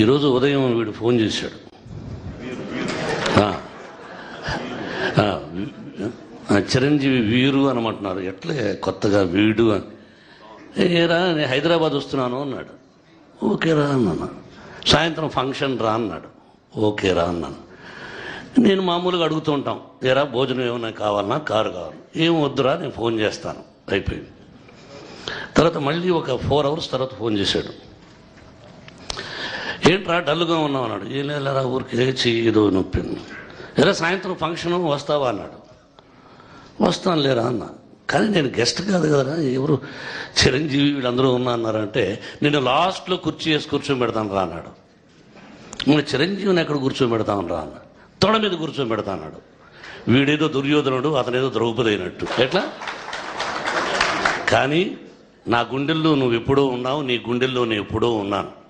ఈరోజు ఉదయం వీడు ఫోన్ చేశాడు. చిరంజీవి వీరు అనమంటున్నారు. ఎట్లే కొత్తగా వీడు అని. ఏరా నేను హైదరాబాద్ వస్తున్నాను అన్నాడు. ఓకే రా అన్నాను. సాయంత్రం ఫంక్షన్ రా అన్నాడు. ఓకే రా అన్నాను. నేను మామూలుగా అడుగుతూ ఉంటాం. ఏరా భోజనం ఏమైనా కావాలన్నా కారు కావాలి. ఏం వద్దురా నేను ఫోన్ చేస్తాను. అయిపోయింది. తర్వాత మళ్ళీ ఒక ఫోర్ అవర్స్ తర్వాత ఫోన్ చేశాడు. ఏంట్రా డల్గా ఉన్నావు అన్నాడు. ఏం లేరా ఊరికి ఏదో నొప్పి ఎరా సాయంత్రం ఫంక్షన్ వస్తావా అన్నాడు. వస్తాను లేరా అన్న. కానీ నేను గెస్ట్ కాదు కదరా ఎవరు చిరంజీవి వీళ్ళందరూ ఉన్నా అన్నారంటే నేను లాస్ట్లో కుర్చీ వేసి కూర్చోబెడతాను రా అన్నాడు. నేను చిరంజీవిని ఎక్కడ కూర్చోబెడతాను రా అన్న. తొడ మీద కూర్చోబెడతా అన్నాడు. వీడేదో దుర్యోధనుడు అతనేదో ద్రౌపది అయినట్టు. ఎట్లా? కానీ నా గుండెల్లో నువ్వు ఎప్పుడో ఉన్నావు నీ గుండెల్లో నేను ఎప్పుడో ఉన్నాను.